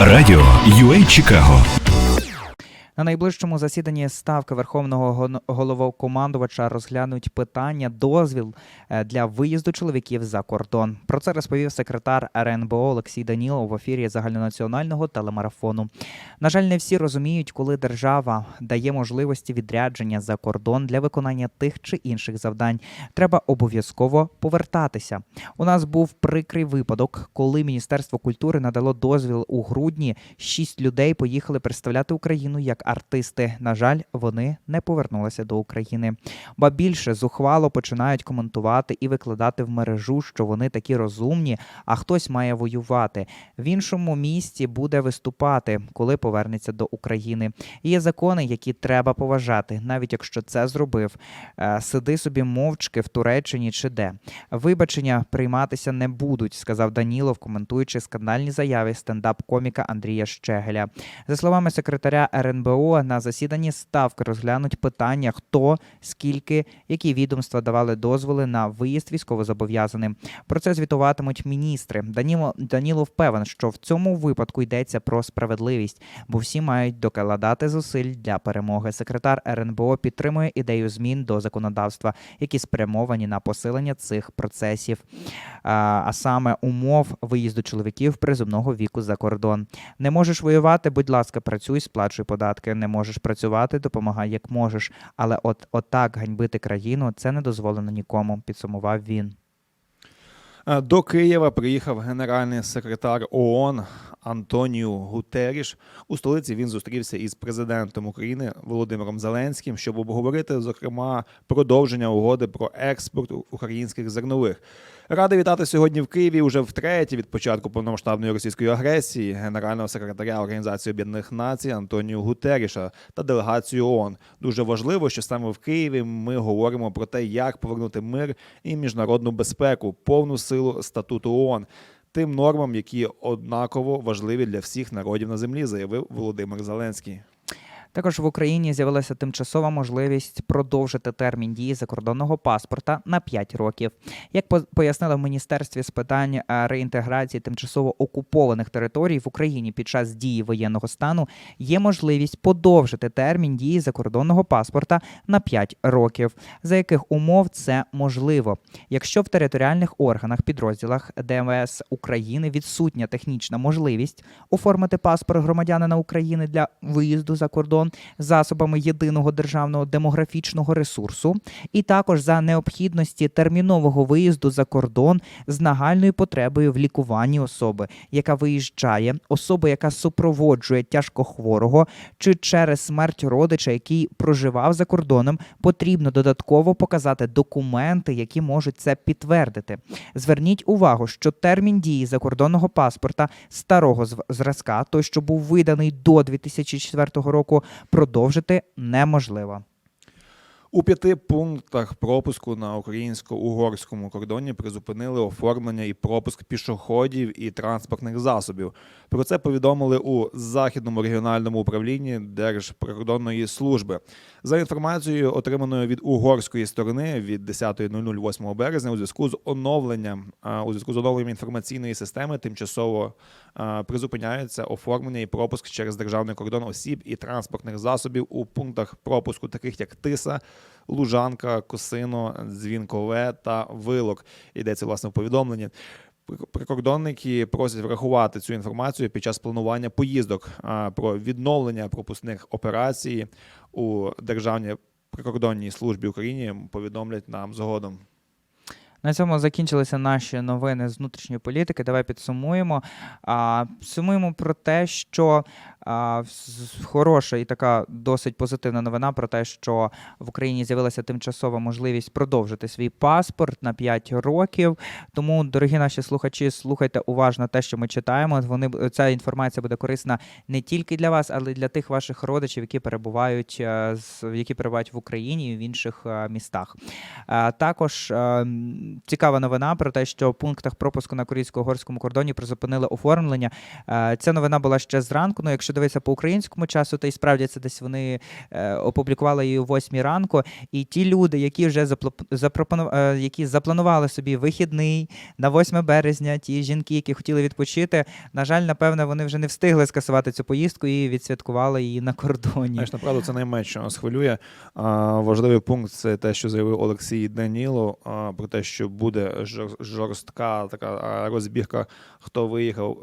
Радіо UA Чикаго На найближчому засіданні ставки Верховного головокомандувача розглянуть питання дозвіл е, для виїзду чоловіків за кордон. Про це розповів секретар РНБО Олексій Данілов в ефірі загальнонаціонального телемарафону. На жаль, не всі розуміють, коли держава дає можливості відрядження за кордон для виконання тих чи інших завдань. Треба обов'язково повертатися. У нас був прикрий випадок, коли Міністерство культури надало дозвіл у грудні. Шість людей поїхали представляти Україну як артисти. На жаль, вони не повернулися до України. Ба більше зухвало починають коментувати і викладати в мережу, що вони такі розумні, а хтось має воювати. В іншому місті буде виступати, коли повернеться до України. Є закони, які треба поважати, навіть якщо це зробив. Е, Сиди собі мовчки в Туреччині чи де. Вибачення прийматися не будуть, сказав Данілов, коментуючи скандальні заяви стендап-коміка Андрія Щегеля. За словами секретаря РНБО, на засіданні ставки розглянуть питання, хто, скільки, які відомства давали дозволи на виїзд військовозобов'язаним. Про це звітуватимуть міністри. Даніло Данілов впевнений, що в цьому випадку йдеться про справедливість, бо всі мають докладати зусиль для перемоги. Секретар РНБО підтримує ідею змін до законодавства, які спрямовані на посилення цих процесів, а саме умов виїзду чоловіків призумного віку за кордон. Не можеш воювати, будь ласка, працюй, сплачуй податки. Не можеш працювати, допомагай як можеш. Але от отак ганьбити країну це не дозволено нікому. Підсумував він. Е, До Києва приїхав генеральний секретар ООН Антоніу Гутеріш. У столиці він зустрівся із президентом України Володимиром Зеленським, щоб обговорити, зокрема, продовження угоди про експорт українських зернових. Радий вітати сьогодні в Києві уже втретє від початку повномасштабної російської агресії генерального секретаря Організації Об'єднаних Націй Антоніо Гутеріша та делегацію ООН. Дуже важливо, що саме в Києві ми говоримо про те, як повернути мир і міжнародну безпеку, повну силу статуту ООН. Тим нормам, які однаково важливі для всіх народів на землі, заявив Володимир Зеленський. Також в Україні з'явилася тимчасова можливість продовжити термін дії закордонного паспорта на 5 років. Як по- пояснили в міністерстві з питань е, реінтеграції тимчасово окупованих територій в Україні під час дії воєнного стану, є можливість подовжити термін дії закордонного паспорта на 5 років. За яких умов це можливо? Якщо в територіальних органах підрозділах ДМС України відсутня технічна можливість оформити паспорт громадянина України для виїзду за кордон засобами єдиного державного демографічного ресурсу, і також за необхідності термінового виїзду за кордон з нагальною потребою в лікуванні особи, яка виїжджає, особи, яка супроводжує тяжкохворого, чи через смерть родича, який проживав за кордоном, потрібно додатково показати документи, які можуть це підтвердити. Зверніть увагу, що термін дії закордонного паспорта старого зразка, той, що був виданий до 2004 року, продовжити неможливо. У п'яти пунктах пропуску на українсько-угорському кордоні призупинили оформлення і пропуск пішоходів і транспортних засобів. Про це повідомили у західному регіональному управлінні Держприкордонної служби. За інформацією, отриманою від угорської сторони від 10.00 8 березня, у зв'язку з оновленням у зв'язку з оновленням інформаційної системи тимчасово призупиняється оформлення і пропуск через державний кордон осіб і транспортних засобів у пунктах пропуску, таких як Тиса, Лужанка, Косино, Дзвінкове та Вилок. Йдеться власне в повідомленні. Прикордонники просять врахувати цю інформацію під час планування поїздок про відновлення пропускних операцій у Державній прикордонній службі України. Повідомлять нам згодом. На цьому закінчилися наші новини з внутрішньої політики. Давай підсумуємо. А, сумуємо про те, що хороша і така досить позитивна новина про те, що в Україні з'явилася тимчасова можливість продовжити свій паспорт на 5 років. Тому, дорогі наші слухачі, слухайте уважно те, що ми читаємо. Вони ця інформація буде корисна не тільки для вас, але й для тих ваших родичів, які перебувають е, які перебувають в Україні і в інших е, містах. Е, Також цікава новина про те, що в пунктах пропуску на корейсько-угорському кордоні призупинили оформлення. Ця новина була ще зранку. Ну, якщо дивитися по українському часу, то й справді це десь вони е, опублікували її о 8 ранку. І ті люди, які вже заплоп- запропону- е, які запланували собі вихідний на 8 березня, ті жінки, які хотіли відпочити, на жаль, напевне, вони вже не встигли скасувати цю поїздку і відсвяткували її на кордоні. Знаєш, направду це найменше що нас хвилює. Важливий пункт це те, що заявив Олексій Даніло, про те, що буде жорстка така розбірка, хто виїхав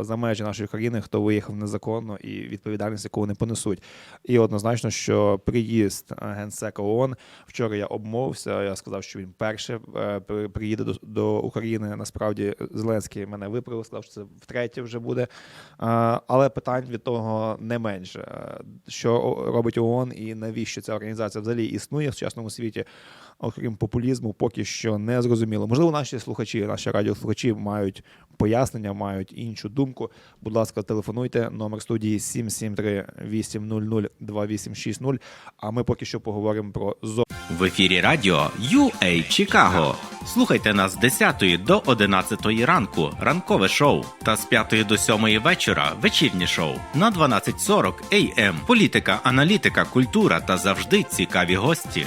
е, за межі нашої країни, хто виїхав незаконно, і відповідальність, яку вони понесуть. І однозначно, що приїзд е, генсека ООН, вчора я обмовився. Я сказав, що він перше е, приїде до, до України. Насправді Зеленський мене виправив, сказав, що це втретє вже буде. Але питань від того не менше. Е, Що робить ООН і навіщо ця організація взагалі існує в сучасному світі, окрім популізму, поки що не зрозуміло. Можливо, наші слухачі, наші радіослухачі мають пояснення, мають іншу думку. Будь ласка, телефонуйте. Номер студії 773 800 2860. А ми поки що поговоримо про зо. В ефірі радіо UA Чикаго. Слухайте нас з 10 до 11 ранку, ранкове шоу, та з 5 до 7 вечора вечірнє шоу на 12.40 AM. Політика, аналітика, культура та завжди цікаві гості.